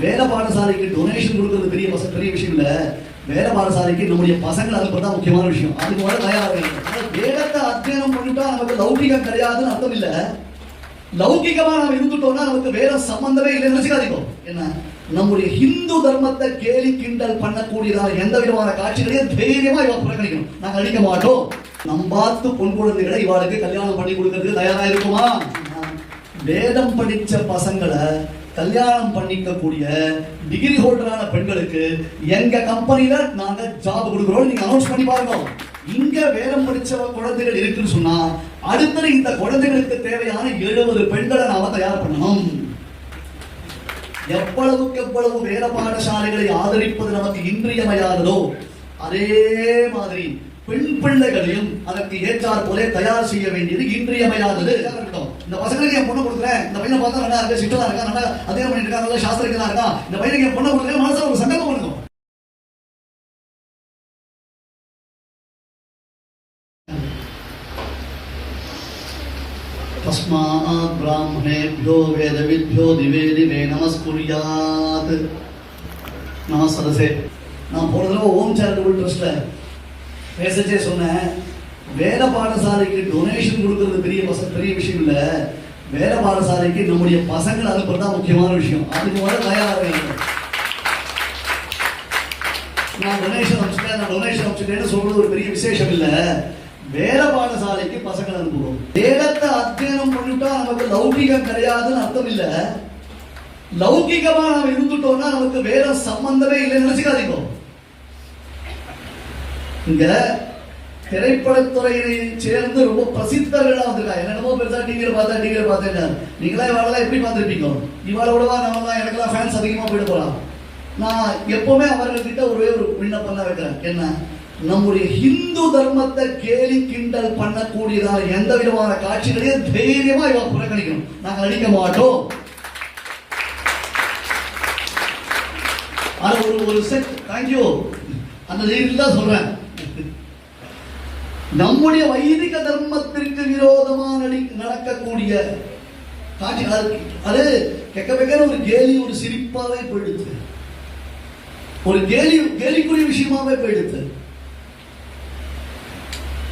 வேத பாடசாலைக்கு டொனேஷன் கொடுக்கறது பெரிய பச- பெரிய விஷயம் இல்ல. வேத பாடசாலைக்கு நம்முடைய பசங்களை அனுப்புறது தான் முக்கியமான விஷயம். அதுக்கு வர தயாராக வேதத்தை அத்தியனம் பண்ணிட்டா நமக்கு லௌகிகம் கிடையாதுன்னு அர்த்தம் இல்ல. லௌகிகமா நம்ம இருந்துட்டோம்னா நமக்கு வேற சம்பந்தமே இல்லைன்னு நினைச்சுக்காதீங்க. என்ன? நம்முடைய ஹிந்து தர்மத்தை கேலி கிண்டல் பண்ணக்கூடியதான எந்த விதமான காட்சிகளையும் தைரியமா இவ புறக்கணிக்கணும். நாங்க அடிக்க மாட்டோம். நம் பார்த்து பொன் குழந்தைகளை இவாளுக்கு கல்யாணம் பண்ணி கொடுக்கறதுக்கு தயாரா இருக்குமா? வேதம் படிச்ச பசங்களை கல்யாணம் பண்ணிக்கக்கூடிய டிகிரி ஹோல்டரான பெண்களுக்கு எங்க கம்பெனில நாங்க ஜாப் கொடுக்குறோம் நீங்க அனௌன்ஸ் பண்ணி பாருங்க இங்க வேதம் படிச்ச குழந்தைகள் இருக்குன்னு சொன்னா அடுத்தது இந்த குழந்தைகளுக்கு தேவையான எழுபது பெண்களை நாம தயார் பண்ணணும் எவ்வளவுக்கு எவ்வளவு வேத பாடசாலைகளை ஆதரிப்பது நமக்கு இன்றியமையாததோ அதே மாதிரி பெண் பிள்ளைகளையும் அதற்கு ஏற்றார் போல தயார் செய்ய வேண்டியது இன்றியமையாதது இருக்கட்டும். இந்த பசங்களுக்கு என் பொண்ணு கொடுக்குறேன் இந்த பையனை பார்த்தா நல்லா இருக்கு சிட்டலா இருக்கா நல்லா அதே பண்ணிட்டு இருக்கா நல்லா சாஸ்திரிகளா இருக்கா இந்த பையனுக்கு என் பொண்ணை கொடுக்குறேன் மனசுல ஒரு சங்கல்பம் பண்ணுங்க तस्मात् ब्राह्मणेभ्यो वेदविद्भ्यो दिवे दिवे நமஸ்குரியாத் நம சதசே நான் போன தடவை ஓம் சேரிட்டபிள் ட்ரஸ்ட்ல பேசச்சே சொன்னேன் வேத பாடசாலைக்கு டொனேஷன் கொடுக்கறது பெரிய பெரிய விஷயம் இல்ல. வேத பாடசாலைக்கு நம்முடைய பசங்களை அனுப்புறது தான் முக்கியமான விஷயம். அதுக்கு வர தயாராக நான் டொனேஷன் அனுப்பிச்சிட்டேன் நான் டொனேஷன் அனுப்பிச்சிட்டேன்னு சொல்றது ஒரு பெரிய விசேஷம் இல்ல. வேத பாடசாலைக்கு பசங்களை அனுப்புவோம். வேதத்தை அத்தியனம் பண்ணிட்டா நமக்கு லௌகிகம் கிடையாதுன்னு அர்த்தம் இல்ல. லௌகிகமா நம்ம இருந்துட்டோம்னா நமக்கு வேற சம்பந்தமே இல்லைன்னு நினைச்சுக்காதீங்க. இங்க திரைப்படத்துறையை சேர்ந்து ரொம்ப பிரசித்தர்களா வந்திருக்கா என்னென்னமோ பெருசா டிவியில பார்த்தா டிவியில பார்த்தேன் நீங்களா இவாளெல்லாம் எப்படி பார்த்திருப்பீங்க? விடவா நம்ம எனக்கெல்லாம் ஃபேன்ஸ் அதிகமாக போயிட்டு போகலாம் நான் எப்பவுமே அவர்கள்கிட்ட ஒரே ஒரு விண்ணப்பம் தான் வைக்கிறேன். என்ன? நம்முடைய ஹிந்து தர்மத்தை கேலி கிண்டல் பண்ணக்கூடியதான எந்த விதமான காட்சிகளையும் தைரியமா இவ புறக்கணிக்கணும். நாங்கள் அடிக்க மாட்டோம். ஆனால் ஒரு ஒரு செட் தேங்க்யூ அந்த தைரியத்தில் தான் சொல்றேன். நம்முடைய வைதிக தர்மத்திற்கு விரோதமாக நடக்கக்கூடிய காட்சி அது கெக்க பெக்கன ஒரு கேலி ஒரு சிரிப்பாவே போயிடுச்சு ஒரு கேலி கேலிக்குரிய விஷயமாவே போயிடுச்சு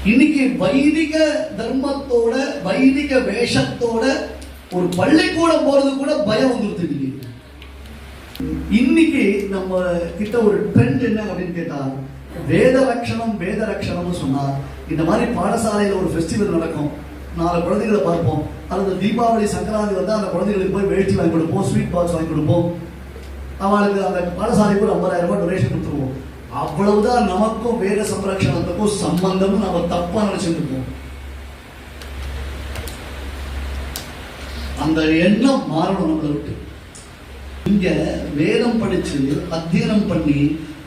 இன்னைக்கு வைதிக தர்மத்தோட வைதிக வேஷத்தோட ஒரு பள்ளிக்கூடம் போறது கூட பயம் வந்துருது இன்னைக்கு. நம்ம கிட்ட ஒரு ட்ரெண்ட் என்ன அப்படின்னு கேட்டா வேத ரக்ஷணம் வேத ரக்ஷணம்னு சொன்னா இந்த மாதிரி பாடசாலையில் ஒரு ஃபெஸ்டிவல் நடக்கும். நாலு குழந்தைகளை பார்ப்போம். அல்லது தீபாவளி சங்கராந்தி வந்து அந்த குழந்தைகளுக்கு போய் வேஷ்டி வாங்கி கொடுப்போம் ஸ்வீட் பாக்ஸ் வாங்கி கொடுப்போம். அவளுக்கு அந்த பாடசாலைக்கு ஒரு ஐம்பதாயிரம் ரூபாய் டொனேஷன் கொடுத்துருவோம். அவ்வளவுதான் நமக்கும் வேத சம்ரக்ஷணத்துக்கும் சம்பந்தம் நம்ம தப்பா நினைச்சிட்டு இருக்கோம். அந்த எண்ணம் மாறணும் நம்மளை விட்டு. இங்க வேதம் படிச்சு அத்தியனம் பண்ணி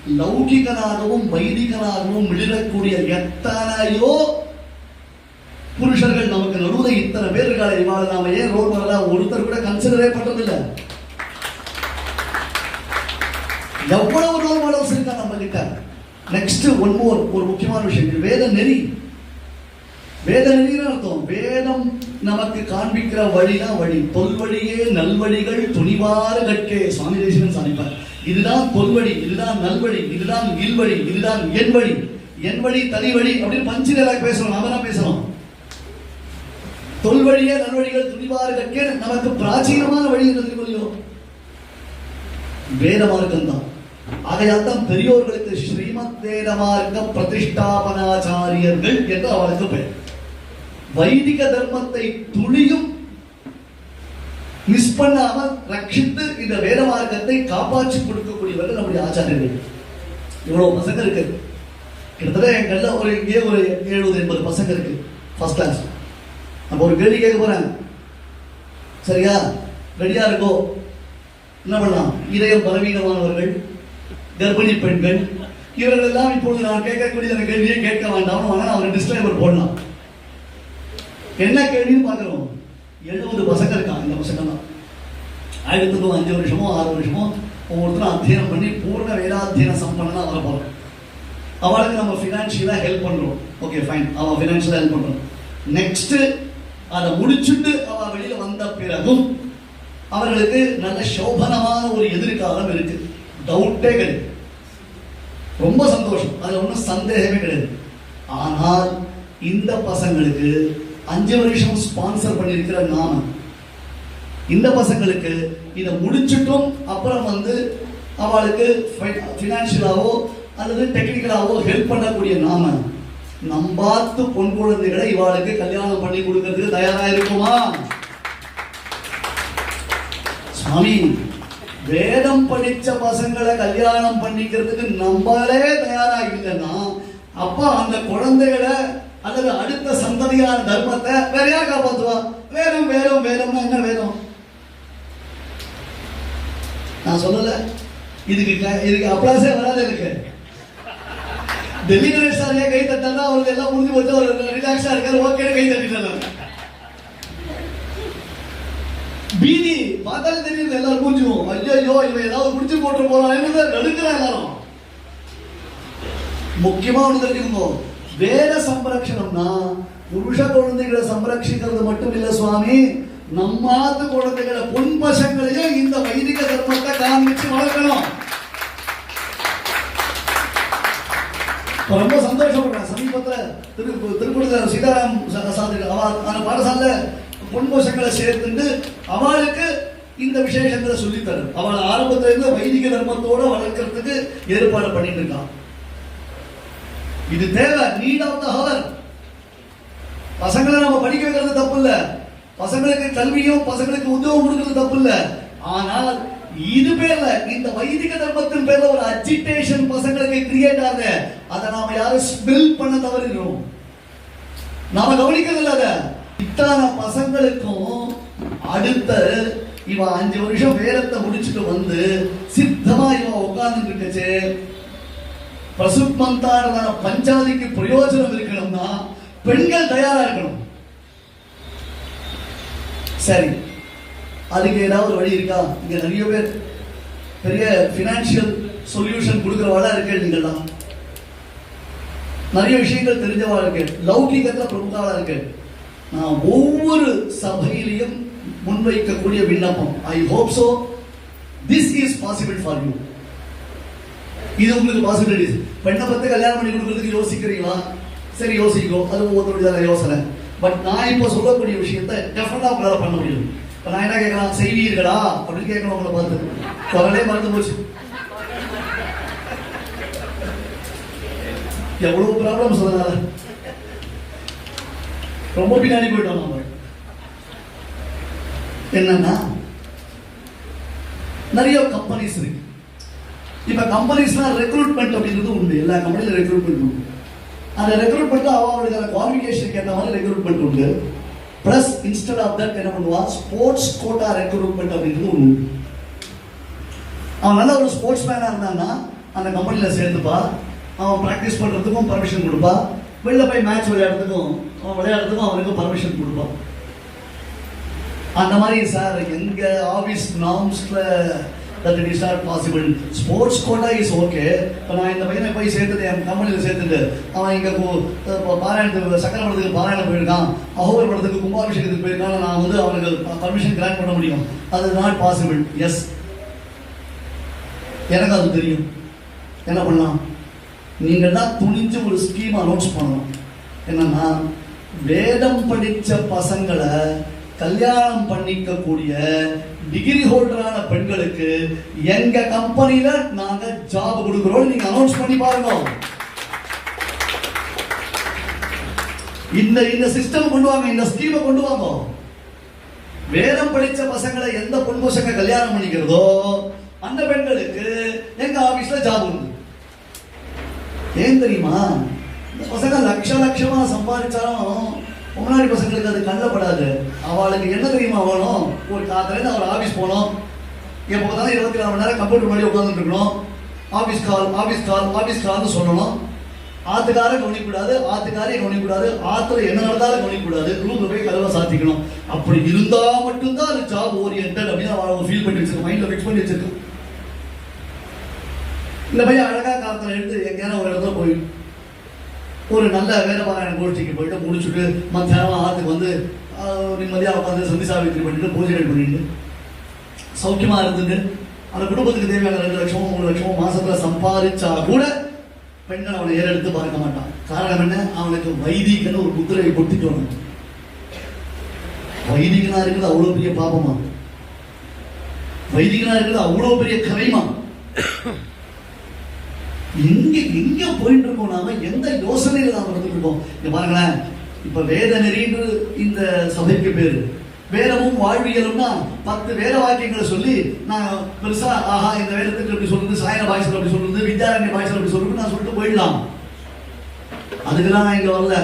லௌகிகனாகவும் வைதிகனாகவும் மிளிரக்கூடிய எத்தனையோ புருஷர்கள் நமக்கு நடுவுல இத்தனை பேர் இருக்காங்க. இவாள நாம ஏன் ரோல் மாடலா ஒருத்தர் கூட கன்சிடரே பண்றதில்லை எவ்வளவு ரோல் மாடல்ஸ் இருக்கா நம்ம கிட்ட நெக்ஸ்ட் ஒன் மோர் ஒரு முக்கியமான விஷயம். வேத நெறி. வேத நெறின்னு அர்த்தம். வேதம் நமக்கு காண்பிக்கிற வழிதான் வழி. தொல்வழியே நல்வழிகள் துணிவாறு கற்கே. சுவாமி தேசிகன் சாமிப்பார் இதுதான் தொல்வழி இதுதான் நல்வழி இதுதான் இல்வழி இதுதான் என் வழி என் வழி தனி வழி அப்படின்னு பஞ்சு டயலாக் பேசணும் நாம தான் பேசணும். தொல்வழியே நல்வழிகள் துணிவாறு கற்கே நமக்கு பிராச்சீனமான வழி என்று தெரியும் வேத மார்க்கம் தான் ஆகையால் தான் பெரியோர்களுக்கு ஸ்ரீமத் வேத மார்க்க பிரதிஷ்டாபனாச்சாரியர்கள் என்று அவளுக்கு பெயர். வைதிக தர்மத்தை துளியும் மிஸ் பண்ணாம ரட்சித்து இந்த வேத மார்க்கத்தை காப்பாற்றி கொடுக்கக்கூடியவர்கள் நம்முடைய ஆச்சாரியர்கள். இவ்வளவு பசங்க இருக்கு. கிட்டத்தட்ட என் கல்ல ஒரு இங்கே ஒரு எழுபது எண்பது பசங்க இருக்கு. ஃபர்ஸ்ட் கிளாஸ் அப்போ ஒரு கேள்வி கேட்க போறேன் சரியா? ரெடியா இருக்கோ? என்ன பண்ணலாம்? இதயம் பலவீனமானவர்கள் கர்ப்பிணி பெண்கள் இவர்கள் எல்லாம் இப்பொழுது நான் கேட்கக்கூடிய அந்த கேள்வியை கேட்க வேண்டாம் ஆனால் அவர் டிஸ்கிளைமர் போடலாம். என்ன கேள்வின்னு பார்க்குறோம். எழுபது பசங்க இருக்காங்க இந்த பசங்க தான் ஆயிரத்துக்கும் அஞ்சு வருஷமோ ஆறு வருஷமோ ஒவ்வொருத்தரும் அத்தியனம் பண்ணி பூர்ண வேதாத்தியன சம்பளம்லாம் வர போகிறோம் அவளுக்கு நம்ம ஃபினான்ஷியலாக ஹெல்ப் பண்ணுறோம் ஓகே ஃபைன் அவள் ஃபினான்ஷியலாக ஹெல்ப் பண்ணுறோம் நெக்ஸ்ட்டு அதை முடிச்சுட்டு அவள் வெளியில் வந்த பிறகும் அவர்களுக்கு நல்ல சோபனமான ஒரு எதிர்காலம் இருக்கு. டவுட்டே கிடையாது. ரொம்ப சந்தோஷம். அதில் ஒன்றும் சந்தேகமே கிடையாது. ஆனால் இந்த பசங்களுக்கு அஞ்சு வருஷம் ஸ்பான்சர் பண்ணியிருக்கிற நாம. இந்த பசங்களுக்கு இதை முடிச்சிட்டும் அப்புறம் வந்து அவளுக்கு ஃபினான்ஷியலாவோ அல்லது டெக்னிக்கலாவோ ஹெல்ப் பண்ணக்கூடிய நாம. நம்பாத்து பொன் குழந்தைகளை இவாளுக்கு கல்யாணம் பண்ணி கொடுக்கறதுக்கு தயாரா இருக்குமா? சுவாமி வேதம் படிச்ச பசங்களை கல்யாணம் பண்ணிக்கிறதுக்கு நம்மளே தயாரா இல்லைன்னா அப்ப அந்த குழந்தைகளை அல்லது அடுத்த சந்ததியான தர்மத்தை வேற யார் காப்பாத்துவா? வேணும் வேணும் வேணும்னா என்ன வேணும்? நான் சொல்லல. இதுக்கு இதுக்கு அப்ளாஸே வராது எனக்கு. டெல்லி கணேஷ் சாரியா கை தட்டா அவருக்கு எல்லாம் முடிஞ்சு போட்டு அவர் ரிலாக்ஸா இருக்காரு ஓகே கை தட்டிட்டாங்க பீதி பார்த்தாலே தெரியுது எல்லாரும் மூஞ்சுவோம் ஐயோ இவன் ஏதாவது முடிச்சு போட்டு போறான்னு நடுக்கிறான் எல்லாரும். முக்கியமா ஒன்று தெரிஞ்சுக்கோங்க வேத சம்ரக்ஷணம்னா புருஷ குழந்தைகளை சம்ரட்சிக்கிறது மட்டும் இல்ல சுவாமி. நம்மாத்து குழந்தைகளை பொன் பசங்களையும் இந்த வைதிக தர்மத்தை காமிச்சு வளர்க்கணும். ரொம்ப சந்தோஷப்படுறேன். சமீபத்துல திரு திருக்குறள் சீதாராம் சா- சாஸ்திரி அவ அந்த பாடசாலை பொன் சேர்த்துட்டு அவளுக்கு இந்த விசேஷங்களை சொல்லித்தரும். அவள் ஆரம்பத்துல இருந்து வைதிக தர்மத்தோட வளர்க்கறதுக்கு ஏற்பாடு பண்ணிட்டு இருக்கான் இது தேவை நீட் ஆஃப் த ஹவர் பசங்களை நம்ம படிக்க வைக்கிறது தப்பு இல்ல பசங்களுக்கு கல்வியும் பசங்களுக்கு உத்தியோகம் கொடுக்கிறது தப்பு இல்ல ஆனால் இது பேர்ல இந்த வைதிக தர்மத்தின் பேர்ல ஒரு அஜிடேஷன் பசங்களுக்கு கிரியேட் ஆகுது. அதை நாம யாரும் ஸ்மெல் பண்ண தவறிடுறோம். நாம கவனிக்கிறது இல்ல அத. இத்தனை பசங்களுக்கும் அடுத்த இவன் அஞ்சு வருஷம் வேலத்தை முடிச்சுட்டு வந்து சித்தமா இவன் உட்கார்ந்துட்டு இருக்கச்சு பசுமந்தாரதான பஞ்சாதிக்கு பிரயோஜனம் இருக்கணும்னா பெண்கள் தயாரா இருக்கணும். சரி. அதுக்கு ஏதாவது வழி இருக்கா? இங்க நிறைய பேர் பெரிய பினான்சியல் சொல்யூஷன் கொடுக்குறவாளா இருக்கு நீங்கள்லாம் நிறைய விஷயங்கள் தெரிஞ்சவா இருக்கு. லௌகிகத்துல பிரமுகாவா இருக்கு. நான் ஒவ்வொரு சபையிலையும் முன்வைக்கக்கூடிய விண்ணப்பம். I hope so this is possible for you இது உங்களுக்கு பாசிபிலிட்டிஸ் பெண்ணை பத்தி கல்யாணம் பண்ணி கொடுக்கறதுக்கு யோசிக்கிறீங்களா? சரி யோசிக்கோ. அது ஒவ்வொருத்தருடைய யோசனை. பட் நான் இப்போ சொல்லக்கூடிய விஷயத்த டெஃபினட்டா உங்களால பண்ண முடியும். இப்போ நான் என்ன கேட்கலாம்? செய்வீர்களா? அப்படின்னு கேட்கணும் உங்களை பார்த்து. குரலே மறந்து போச்சு. எவ்வளவு ப்ராப்ளம் சொன்னதால ரொம்ப பின்னாடி போயிட்டோம் நம்ம என்னன்னா நிறைய கம்பெனிஸ் இருக்கு. இப்போ கம்பெனிஸ்லாம் ரெக்ரூட்மெண்ட் அப்படின்றது உண்டு எல்லா கம்பெனிலும் ரெக்ரூட்மெண்ட் உண்டு. அந்த ரெக்ரூட்மெண்ட் அவங்களுக்கான குவாலிஃபிகேஷனுக்கு ஏற்ற மாதிரி ரெக்ரூட்மெண்ட் உண்டு. ப்ளஸ் இன்ஸ்டெட் ஆஃப் தட் என்ன பண்ணுவா? ஸ்போர்ட்ஸ் கோட்டா ரெக்ரூட்மெண்ட் அப்படின்றது ஒன்று உண்டு. அவன் நல்ல ஒரு ஸ்போர்ட்ஸ் மேனாக இருந்தான்னா அந்த கம்பெனியில் சேர்ந்துப்பா. அவன் ப்ராக்டிஸ் பண்ணுறதுக்கும் பர்மிஷன் கொடுப்பா. வெளில போய் மேட்ச் விளையாடுறதுக்கும் அவன் விளையாடுறதுக்கும் அவனுக்கு பர்மிஷன் கொடுப்பான் அந்த மாதிரி சார் எங்கள் office நாம்ஸில் that it is not possible sports quota is okay இப்போ நான் இந்த பையனை போய் சேர்த்துட்டு என் கம்பெனியில் சேர்த்துட்டு அவன் இங்கே பாராயணத்துக்கு சக்கர படத்துக்கு பாராயணம் போயிருக்கான். அகோபர் படத்துக்கு கும்பாபிஷேகத்துக்கு போயிருக்கான் நான் வந்து அவனுக்கு பர்மிஷன் கிராண்ட் பண்ண முடியும். அது நாட் பாசிபிள் எஸ் எனக்கு அது தெரியும். என்ன பண்ணலாம்? நீங்கள் தான் துணிஞ்சு ஒரு ஸ்கீம் அனௌன்ஸ் பண்ணணும். என்னன்னா வேதம் படித்த பசங்களை கல்யாணம் பண்ணிக்கக்கூடிய டிகிரி ஹோல்டரான பெண்களுக்கு எங்க கம்பெனில நாங்க ஜாப் கொடுக்குறோம் நீங்க அனௌன்ஸ் பண்ணி பாருங்க. இந்த இந்த சிஸ்டம் கொண்டு வாங்க இந்த ஸ்கீமை கொண்டு வாங்க. வேதம் படிச்ச பசங்களை எந்த பொன் பசங்க கல்யாணம் பண்ணிக்கிறதோ அந்த பெண்களுக்கு எங்க ஆபீஸ்ல ஜாப் உண்டு. ஏன் தெரியுமா? இந்த பசங்க லட்ச லட்சமா சம்பாதிச்சாலும் முன்னாடி பசங்களுக்கு அது கண்ணப்படாது அவளுக்கு என்ன தெரியுமா வேணும்? ஒரு காத்திலேருந்து அவர் ஆஃபீஸ் போனோம் எப்போ பார்த்தாலும் இருபத்தி நாலு மணி நேரம் கம்ப்யூட்டர் முன்னாடி உட்காந்துட்டு இருக்கணும். Office call office call office கால்னு சொல்லணும். ஆத்துக்கார கவனிக்கூடாது ஆத்துக்காரையும் கவனிக்கூடாது ஆத்துல என்ன நடந்தாலும் கவனிக்கூடாது ரூம்ல போய் கதவை சாத்திக்கணும். அப்படி இருந்தா மட்டும்தான் அது ஜாப் ஓரியன்ட் அப்படின்னு அவங்க ஃபீல் பண்ணி வச்சிருக்கோம் மைண்ட்ல ஃபிக்ஸ் பண்ணி வச்சிருக்கோம் இந்த பையன் அழகா காலத்துல எடுத்து எங்கேயான ஒரு இடத்துல போயிடும் ஒரு நல்ல வேதபாராயண கோஷ்டிக்கு போயிட்டு முடிச்சுட்டு மத்தியானம் ஆற்றுக்கு வந்து நிம்மதியாக உட்காந்து சந்தி சாவித்திரி பண்ணிட்டு பூஜைகள் பண்ணிட்டு சௌக்கியமாக இருந்துட்டு அந்த குடும்பத்துக்கு தேவையான ரெண்டு லட்சமோ மூணு லட்சமோ மாசத்துல சம்பாதிச்சா கூட பெண்கள் அவனை ஏறெடுத்து பார்க்க மாட்டான். காரணம் என்ன? அவனுக்கு வைதிகன்னு ஒரு முத்திரையை கொடுத்துட்டோம் வைதிகனா இருக்கிறது அவ்வளோ பெரிய பாபமா? வைதிகனா இருக்கிறது அவ்வளோ பெரிய கரைமா? எங்க எங்க போயிட்டு இருக்கோம் நாம எந்த யோசனையில நாம இருந்துட்டு இருக்கோம் இங்க பாருங்களேன் இப்ப வேத நெறின்னு இந்த சபைக்கு பேரு. வேதமும் வாழ்வியலும்னா பத்து வேத வாக்கியங்களை சொல்லி நான் பெருசா ஆஹா இந்த வேதத்துக்கு அப்படி சொல்றது சாயன பாய்ச்சல் அப்படி சொல்றது வித்யாரண்ய பாய்ச்சல் அப்படி சொல்றது நான் சொல்லிட்டு போயிடலாம். அதுக்கெல்லாம் நான் இங்க வரல.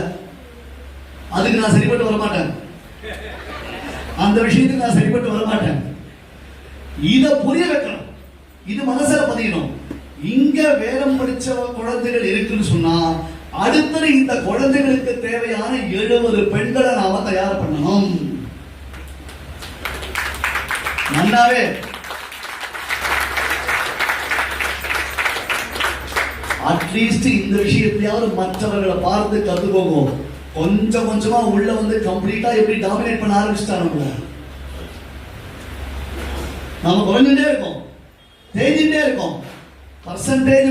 அதுக்கு நான் சரிப்பட்டு வர மாட்டேன் அந்த விஷயத்துக்கு நான் சரிப்பட்டு வர மாட்டேன் புரிய வைக்கணும். இது மனசுல பதியணும். வேதம் படிச்ச குழந்தைகள் இருக்குன்னு சொன்னா அடுத்தது இந்த குழந்தைகளுக்கு தேவையான எழுபது பெண்களை நாம தயார் பண்ணணும். நல்லாவே அட்லீஸ்ட் இந்த விஷயத்தையாவது மற்றவர்களை பார்த்து கத்துக்கோங்க. கொஞ்சம் கொஞ்சமா உள்ள வந்து கம்ப்ளீட்டா எப்படி டாமினேட் பண்ண ஆரம்பிச்சிட்டாங்க நம்ம குறைஞ்சுட்டே இருக்கோம். தேஞ்சுட்டே இருக்கோம். பர்சன்டேஜ்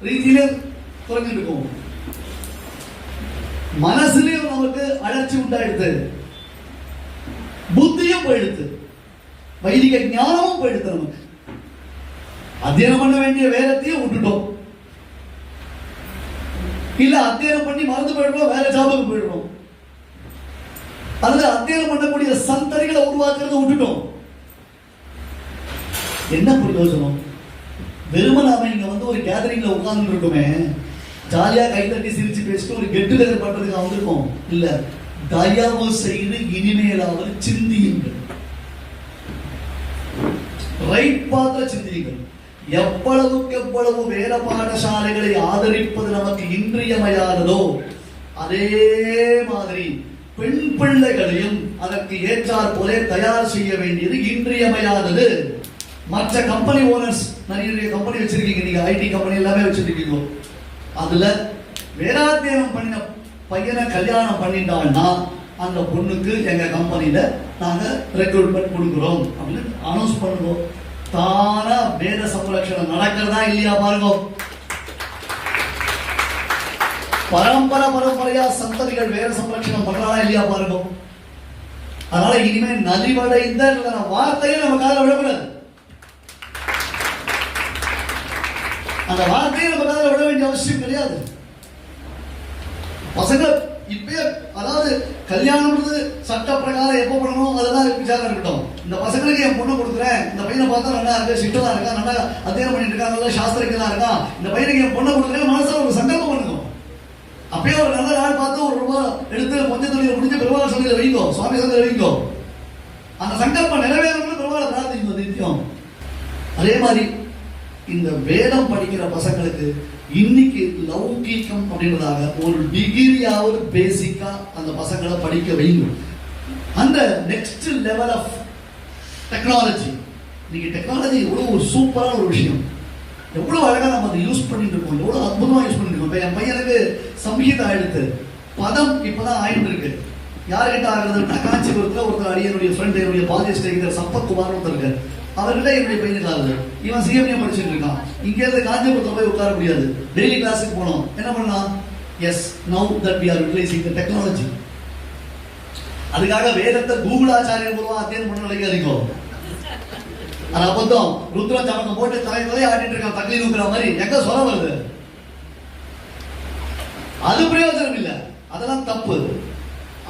ரீதியில குறைஞ்சிட்டு இருக்கோம் மனசுலயும் நமக்கு அழற்சி உண்டாயிடுது புத்தியும் போயிடுது வைதிக ஞானமும் போயிடுது நமக்கு அத்தியனம் பண்ண வேண்டிய வேதத்தையும் விட்டுட்டோம் இல்ல அத்தியனம் பண்ணி மறந்து போயிடுவோம் வேற ஜாபுக்கு போயிடுவோம் அல்லது அத்தியனம் பண்ணக்கூடிய சந்ததிகளை உருவாக்குறத விட்டுட்டோம் என்ன பிரயோஜனம் வெறும இங்க வந்து ஒரு கேதரிங்ல உட்கார்ந்து ஜாலியாக ஜாலியா கைத்தட்டி சிரிச்சு பேசிட்டு ஒரு கெட்டு டுகெதர் பண்றதுக்கு வந்திருக்கோம். இல்ல தயவு செய்து இனிமேலாவது சிந்தியுங்கள். ரைட் பார்த்த சிந்தியுங்கள். எவ்வளவுக்கு எவ்வளவு வேத பாடசாலைகளை ஆதரிப்பது நமக்கு இன்றியமையாததோ அதே மாதிரி பெண் பிள்ளைகளையும் அதற்கு ஏற்றாற் போலே தயார் செய்ய வேண்டியது இன்றியமையாதது. மற்ற கம்பெனி ஓனர்ஸ் நிறைய கம்பெனி வச்சிருக்கீங்க. நீங்க ஐடி கம்பெனி எல்லாமே வச்சிருக்கீங்க. அதுல வேதாத்தியனம் பண்ணின பையனை கல்யாணம் பண்ணிட்டான்னா அந்த பொண்ணுக்கு எங்க கம்பெனியில நாங்க ரெக்ரூட்மெண்ட் கொடுக்குறோம் அப்படின்னு அனௌன்ஸ் பண்ணுவோம். தானா வேத சம்ரட்சணம் நடக்கிறதா இல்லையா பாருங்க. பரம்பரை பரம்பரையா சந்ததிகள் வேத சம்ரட்சணம் பண்றாரா இல்லையா பாருங்க. அதனால இனிமே நலிவடைந்த வார்த்தையை நம்ம காதல விடக்கூடாது. அந்த வார்த்தையை நம்ம காதுல விட வேண்டிய அவசியம் கிடையாது. பசங்க இப்பயே அதாவது கல்யாணம்ன்றது சட்ட பிரகாரம் எப்போ பண்ணணும் அதெல்லாம் விசாரம் இருக்கட்டும். இந்த பசங்களுக்கு என் பொண்ணு கொடுக்குறேன். இந்த பையனை பார்த்தா நல்லா இருக்கு சிட்டலா இருக்கா நல்லா அத்தியாயம் பண்ணிட்டு இருக்கா நல்லா சாஸ்திரிகளா இருக்கா. இந்த பையனுக்கு என் பொண்ணை கொடுக்குறேன் மனசுல ஒரு சங்கல்பம் பண்ணுங்க. அப்பயே ஒரு நல்ல நாள் பார்த்து ஒரு ரூபாய் எடுத்து கொஞ்ச தொழிலை முடிஞ்சு பெருமாள் சந்தையில் வைங்கோ சுவாமி சந்தையில் வைங்கோ. அந்த சங்கல்பம் நிறைவேறணும்னு பெருமாளை பிரார்த்திங்க நித்தியம். அதே மாதிரி இந்த வேதம் படிக்கிற பசங்களுக்கு இன்னைக்கு லௌகீகம் அப்படின்றதாக ஒரு டிகிரியாவது பேசிக்கா அந்த பசங்களை படிக்க வைங்க. அந்த நெக்ஸ்ட் லெவல் ஆஃப் டெக்னாலஜி இன்னைக்கு டெக்னாலஜி எவ்வளோ ஒரு சூப்பரான ஒரு விஷயம். எவ்வளோ அழகாக நம்ம அதை யூஸ் பண்ணிட்டு இருக்கோம். எவ்வளோ அற்புதமாக யூஸ் பண்ணிட்டு இருக்கோம். இப்போ என் பையனுக்கு சம்ஹீதா ஆயிடுத்து பதம் இப்போதான் ஆயிட்டு இருக்கு. யார்கிட்ட ஆகுதுன்னா காஞ்சிபுரத்தில் ஒருத்தர் அடியனுடைய ஃப்ரெண்ட் என்னுடைய பாலியஸ் இருக்கிற சம்பத்குமார் ஒருத்தர் இருக்கார். அவர்களே என்னுடைய பையனுக்கு இவன் சிஎம்ஏ படிச்சுட்டு இருக்கான். இங்க இருந்து காஞ்சிபுரத்தில் போய் உட்கார முடியாது. டெய்லி கிளாஸுக்கு போனோம் என்ன பண்ணலாம் yes now that we are utilising the technology அதுக்காக வேதத்தை கூகுள் ஆச்சாரியன் மூலமா அத்தியனம் பண்ண நினைக்காதீங்க அது அபத்தம். ருத்ர சமக்கம் போட்டு தலை தலை ஆட்டிட்டு இருக்கான். தக்கலி நூக்குற மாதிரி. எங்க சொல்ல வருது? அது பிரயோஜனம் இல்லை. அதெல்லாம் தப்பு.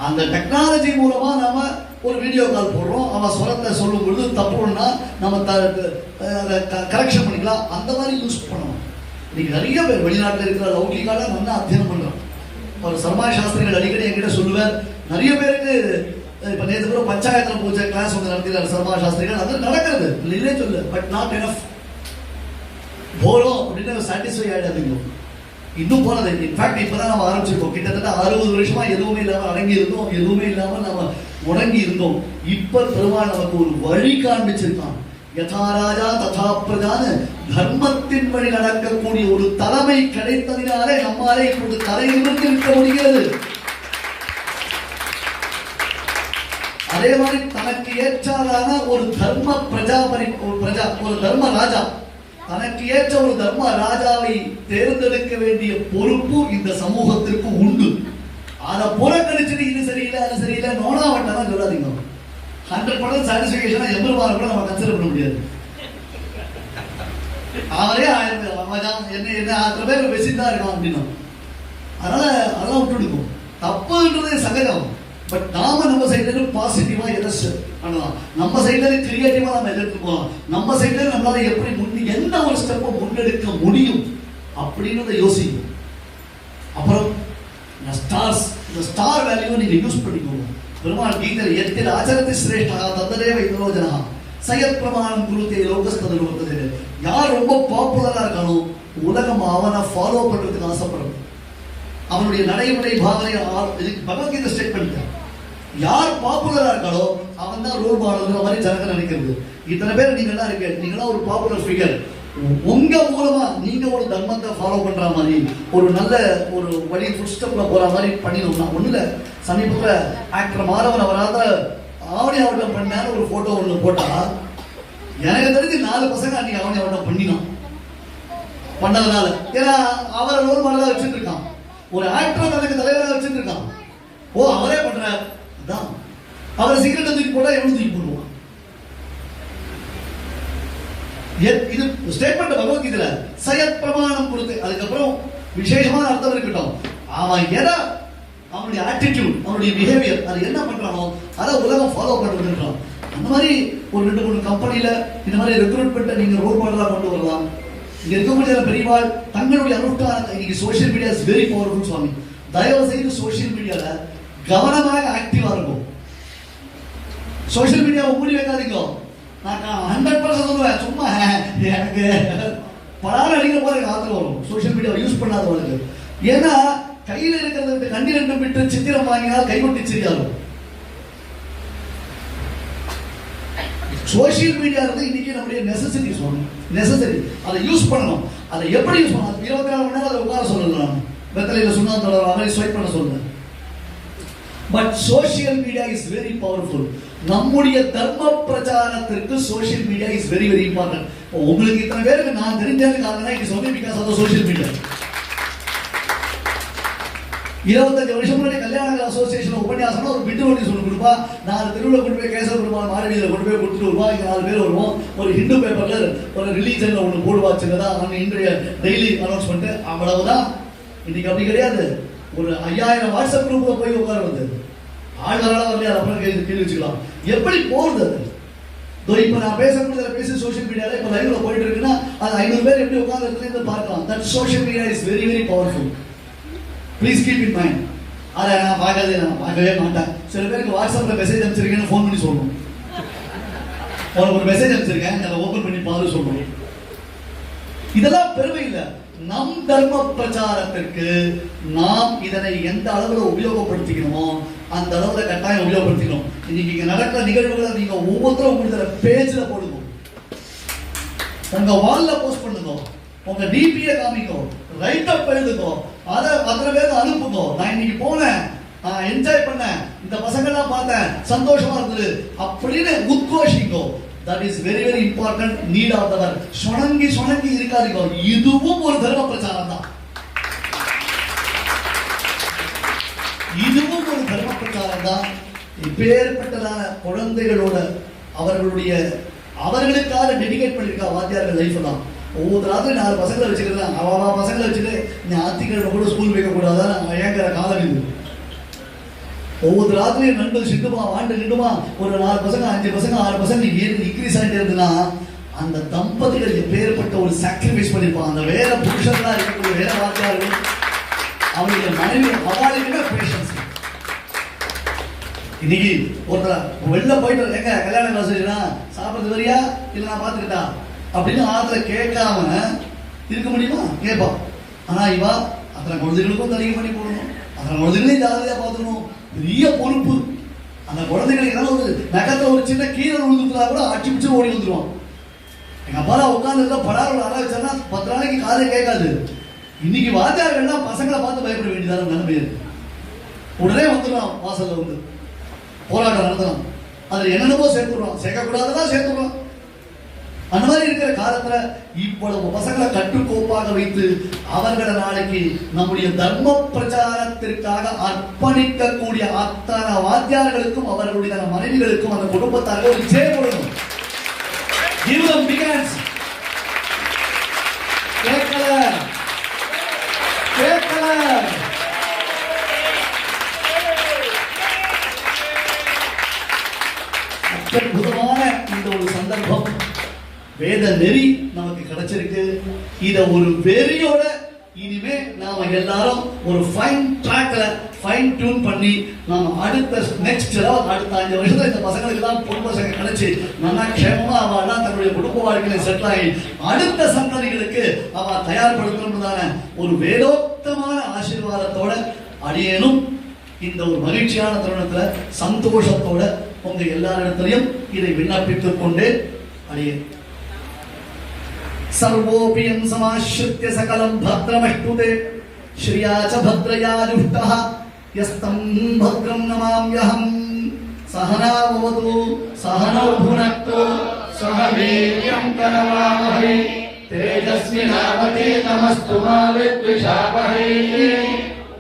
அந்த டெக்னாலஜி மூலமா நம்ம ஒரு வீடியோ கால் போடுறோம். அவன் ஸ்வரத்தை சொல்லும் பொழுது தப்புன்னா நம்ம த கரெக்ஷன் பண்ணிக்கலாம். அந்த மாதிரி யூஸ் பண்ணணும். இன்னைக்கு நிறைய பேர் வெளிநாட்டில் இருக்கிற லௌகிகால நல்லா அத்தியனம் பண்ணுறோம் அவர் சர்மா சாஸ்திரிகள் அடிக்கடி என்கிட்ட சொல்லுவார். நிறைய பேருக்கு இப்போ நேற்று கூட பஞ்சாயத்தில் பூஜை கிளாஸ் வந்து நடத்தினார் சர்மா சாஸ்திரிகள். அது நடக்கிறது. இல்லையே சொல்லு. பட் நாட் எனஃப் போகிறோம் அப்படின்னு சாட்டிஸ்ஃபை ஆகிடாதீங்க இன்னும் போனது. இன்ஃபேக்ட் இப்பதான் நம்ம ஆரம்பிச்சிருக்கோம். கிட்டத்தட்ட அறுபது வருஷமாக எதுவுமே இல்லாமல் அடங்கி இருந்தோம். எதுவுமே இல்லாமல் நம்ம முடங்கி இருந்தோம் இப்ப பெருமாள் நமக்கு ஒரு வழி காண்பிச்சிருக்கான். யதா ராஜா ததா பிரஜான தர்மத்தின் வழி நடக்கக்கூடிய ஒரு தலைமை கிடைத்ததினாலே நம்மாலே இப்போது தலை நிமிர்ந்து இருக்க முடிகிறது. அதே மாதிரி தனக்கு ஏற்றாதான ஒரு தர்ம பிரஜாபரி ஒரு பிரஜா ஒரு தர்ம ராஜா. தனக்கு ஏற்ற ஒரு தர்ம ராஜாவை தேர்ந்தெடுக்க வேண்டிய பொறுப்பு இந்த சமூகத்திற்கு உண்டு. அதை புறக்கணிச்சுட்டு இது சரியில்லை அது சரியில்லை. நோனா வட்டெல்லாம் சொல்லாதீங்க. ஹண்ட்ரட் பர்சன்ட் சாட்டிஸ்ஃபிகேஷனா எம்பெருமானை கூட நம்ம கன்சிடர் பண்ண முடியாது. அவரே ஆயிரம் என்ன என்ன ஆத்திர பேர் பேசிட்டு தான் இருக்கான் அப்படின்னா. அதனால அதெல்லாம் விட்டுடுக்கும் தப்புன்றது சகஜம். பட் நாம நம்ம சைட்ல பாசிட்டிவா எதை பண்ணலாம். நம்ம சைட்ல கிரியேட்டிவா நம்ம எதிர்த்து போகலாம். நம்ம சைட்ல நம்மளால எப்படி முன் எந்த ஒரு ஸ்டெப்பை முன்னெடுக்க முடியும்? அப்படின்றத யோசிக்கும் அப்புறம் நஸ்டாஸ் ஸ்டார்ஸ் இந்த ஸ்டார் வேல்யூவை நீங்க யூஸ் பண்ணிக்கோங்க. பெருமாள் கீதர் எத்தில் ஆச்சரத்தை சிரேஷ்டா தந்தரே வைத்தரோஜனா. சையத் பிரமாணம் குருத்தே லோகஸ்தது கொடுத்தது யார் ரொம்ப பாப்புலரா இருக்கானோ உலகம் அவனை ஃபாலோ பண்றதுக்கு ஆசைப்படும். அவனுடைய நடைமுறை பாவனை ஆ- இதுக்கு பகவத்கீதை ஸ்டேட்மெண்ட் யார் பாப்புலரா இருக்காளோ அவன் தான் ரோல் மாடல்ங்கிற மாதிரி ஜனங்க நினைக்கிறது. இத்தனை பேர் நீங்க இருக்க இருக்கு நீங்களாம் ஒரு பாப்புலர் ஃபிகர் உங்க மூலமா நீங்க ஒரு தர்மத்தை ஃபாலோ பண்ற மாதிரி ஒரு நல்ல ஒரு வழி ஃபுட் ஸ்டெப்ல போற மாதிரி பண்ணிடணும்னா ஒண்ணு இல்ல சமீபத்துல ஆக்டர் மாறவன் அவராத ஆவணி ஆவட்டம் பண்ணாரு ஒரு போட்டோ ஒண்ணு போட்டா எனக்கு தெரிஞ்சு நாலு பசங்க அன்னைக்கு ஆவணி ஆவட்டம் பண்ணினான் பண்ணதுனால. ஏன்னா அவரை ரோல் மாடலா வச்சுட்டு இருக்கான். ஒரு ஆக்டர் தனக்கு தலைவராக வச்சுட்டு இருக்கான். ஓ அவரே பண்றார். அதான். அவர் சிகரெட் தூக்கி போட்டா எவ்வளவு தூக்கி போடும் எத்- இது ஸ்டேட்மெண்ட் பகவத்கீதையில சயத் பிரமாணம் கொடுத்து அதுக்கப்புறம் விசேஷமான அர்த்தம் இருக்கட்டும். அவன் எதை? அவனுடைய ஆட்டிடியூட் அவனுடைய பிஹேவியர் அது என்ன பண்றானோ அதை உலகம் ஃபாலோ பண்ணுறான் அந்த மாதிரி ஒரு ரெண்டு மூணு கம்பெனியில இந்த மாதிரி ரெக்ரூட்மெண்ட்டை நீங்க ரோல் மாடலா கொண்டு வரலாம். இங்க இருக்கக்கூடிய பெரியவாள் தங்களுடைய அனுஷ்டான இன்னைக்கு social media is very powerful சுவாமி. தயவு செய்து சோஷியல் மீடியால கவனமாக ஆக்டிவா இருக்கும் சோஷியல் மீடியாவை மூடி வைக்காதீங்க. நான் ஹண்ட்ரட் பர்சன்ட் சொல்லுவேன் சும்மா எனக்கு படாத அடிக்கிற போல எனக்கு ஆத்திரம் வரும் சோஷியல் மீடியாவை யூஸ் பண்ணாதவங்களுக்கு. ஏன்னா கையில் இருக்கிறத கண்ணி ரெண்டு விட்டு சித்திரம் வாங்கினால் கைகொட்டி சிரியாகும் சோஷியல் மீடியா வந்து இன்னைக்கு நம்முடைய நெசசரி சொல்லணும். நெசசரி அதை யூஸ் பண்ணணும். அதை எப்படி யூஸ் பண்ணணும்? இருபத்தி நாலு மணி நேரம் அதை உட்கார சொல்லலாம். நான் சொன்னால் சுண்ணா ஸ்வைப் பண்ண சொல்லுங்க. But social media is very powerful நம்முடைய தர்ம பிரச்சாரத்திற்கு social media is very very important உங்களுக்கு இத்தனை பேருக்கு நான் தெரிஞ்சது காரணம் it is only because of social media இருபத்தஞ்சு வருஷம் முன்னாடி கல்யாண அசோசியேஷன் உபன்யாசம் ஒரு பிட்டு நோட்டீஸ் சொல்லி கொடுப்பா. நாலு தெருவில் கொண்டு போய் கேசவ பெருமாள் மாரவியில் கொண்டு போய் கொடுத்துட்டு வருவா. இங்கே நாலு பேர் வருவோம். ஒரு ஹிந்து பேப்பரில் ஒரு ரிலீஜனில் ஒன்று போடுவா. சின்னதா அவன் இன்றைய டெய்லி அனௌன்ஸ்மெண்ட் அவ்வளவுதான். இன்னைக்கு அப்படி கிடையாது. ஒரு ஐயாயிரம் வாட்ஸ்அப் குரூப்பில் போய் உட்கார வந்து ஆள் வராத வரலையா அது அப்புறம் கேள்வி கேள்வி வச்சுக்கலாம். எப்படி போகுது அது? இப்போ நான் பேசக்கூடியதில் பேசி சோஷியல் மீடியாவில் இப்போ லைவ்ல போயிட்டு இருக்குன்னா அது ஐநூறு பேர் எப்படி உட்காந்துருக்குன்னு பார்க்கலாம். That social media is very very powerful please keep in mind அதை நான் பார்க்கறதே நான் பார்க்கவே மாட்டேன். சில பேருக்கு வாட்ஸ்அப்பில் மெசேஜ் அனுப்பிச்சிருக்கேன்னு ஃபோன் பண்ணி சொல்லணும் உனக்கு ஒரு மெசேஜ் அனுப்பிச்சிருக்கேன் அதை ஓப்பன் பண்ணி பாரு சொல்லணும் இதெல்லாம் பெருமை இல்லை. நம் தர்ம பிரச்சாரத்திற்கு நாம் இதனை எந்த அளவில் உபயோகப்படுத்திக்கணுமோ அந்த அளவுல கட்டாயம் உபயோகப்படுத்திக்கணும். இன்னைக்கு இங்க நடக்கிற நிகழ்வுகளை நீங்க ஒவ்வொருத்தரும் உங்களுடைய பேஜ்ல போடுங்க. உங்க வால்ல போஸ்ட் பண்ணுங்க. உங்க டிபியை காமிங்க ரைட் அப் எழுதுங்க. அதை அத்தனை பேருக்கு அனுப்புங்க. நான் இன்னைக்கு போனேன். நான் என்ஜாய் பண்ணேன். இந்த பசங்கள்லாம் பார்த்தேன். சந்தோஷமா இருந்தது. அப்படின்னு உத்கோஷிங்கோ. That is very very important need of தவர் சொணங்கி சொணங்கி இருக்காதீங்க. இதுவும் ஒரு தர்ம பிரச்சாரம் தான். இது தான் இப்பேற்பட்டதான குழந்தைகளோட அவர்களுடைய அவர்களுக்காக டெடிகேட் பண்ணியிருக்கா வாத்தியார்கள் லைஃப் தான் ஒவ்வொரு ராத்திரி நாலு பசங்களை வச்சுக்கிறேன் அவ பசங்களை வச்சுட்டு ஞாயிற்றுக்கிழமை கூட ஸ்கூல் வைக்கக்கூடாதான் நான் ஏங்கிற காலம் இது. ஒவ்வொரு ராத்திரியும் நண்பர் சிட்டுமா வாண்டு நின்றுமா? ஒரு நாலு பசங்க அஞ்சு பசங்க ஆறு பசங்க ஏன் இன்க்ரீஸ் ஆகிட்டு இருந்ததுன்னா அந்த தம்பதிகள் எப்பேற்பட்ட ஒரு சாக்ரிஃபைஸ் பண்ணியிருப்பான் அந்த வேற புருஷர்களாக இருக்கக்கூடிய வேற வாத்தியார்கள் அவருடைய மனைவி அவாளுக்குமே பேச இன்னைக்கு ஒருத்தர் வெளில போயிட்டு எங்க கல்யாணம் காசுனா சாப்பிடுறது வரியா? இல்லை நான் பாத்துக்கிட்டா அப்படின்னு ஆத்துல கேட்காம இருக்க முடியுமா? கேட்பா ஆனா இவா அத்தனை குழந்தைகளுக்கும் தனிக்க பண்ணி போடணும். அத்தனை குழந்தைகளையும் ஜாலியா பார்த்துக்கணும். பெரிய பொறுப்பு. அந்த குழந்தைகளுக்கு ஏதாவது ஒரு நகத்துல ஒரு சின்ன கீழே விழுந்துட்டா கூட அடிச்சு பிடிச்சு ஓடி வந்துருவான். எங்க அப்பா உட்காந்து இருந்தா படாரோட அற வச்சா பத்து நாளைக்கு காதே கேட்காது. இன்னைக்கு வாத்தியார்கள்லாம் பசங்களை பார்த்து பயப்பட வேண்டியதான நிலைமை உடனே வந்துடும் வாசல்ல வந்து. போராட்டம் நடத்தலாம் அதில் என்னென்னமோ சேர்த்துடுறோம் சேர்க்கக்கூடாததான் சேர்த்துடுறோம் அந்த மாதிரி இருக்கிற காலத்தில் இவ்வளவு பசங்களை கட்டுக்கோப்பாக வைத்து அவர்களை நாளைக்கு நம்முடைய தர்ம பிரச்சாரத்திற்காக அர்ப்பணிக்கக்கூடிய அத்தனை வாத்தியார்களுக்கும் அவர்களுடைய மனைவிகளுக்கும் அந்த குடும்பத்தார்கள் ஒரு ஜெய கொடுக்கணும் வேத நெறி நமக்கு கிடைச்சிருக்கு. இத ஒரு வெறியோட இனிமே நாம எல்லாரும் ஒரு ஃபைன் ட்ராக்ல ஃபைன் டியூன் பண்ணி நாம அடுத்த நெக்ஸ்ட் லெவல் அடுத்த அஞ்சு வருஷத்துல இந்த பசங்களுக்கு தான் பொன் பசங்க கிடைச்சி நல்லா க்ஷேமமா அவெல்லாம் தன்னுடைய குடும்ப வாழ்க்கையில செட்டில் ஆகி அடுத்த சந்ததிகளுக்கு அவ தயார்படுத்தணும்னு ஒரு வேதோத்தமான ஆசீர்வாதத்தோட அடியேனும் இந்த ஒரு மகிழ்ச்சியான தருணத்துல சந்தோஷத்தோட உங்க எல்லாரிடத்திலையும் இதை விண்ணப்பித்துக் கொண்டு அடியேன். सर्वोऽपियं समाश्रित्य सकलं भद्रमष्टुते। श्रिया च भद्रया जुष्टः यस्तं भद्रं नमाम्यहम् सहना भवतु, सहनौ भुनक्तु। सह वीर्यं मा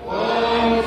ॐ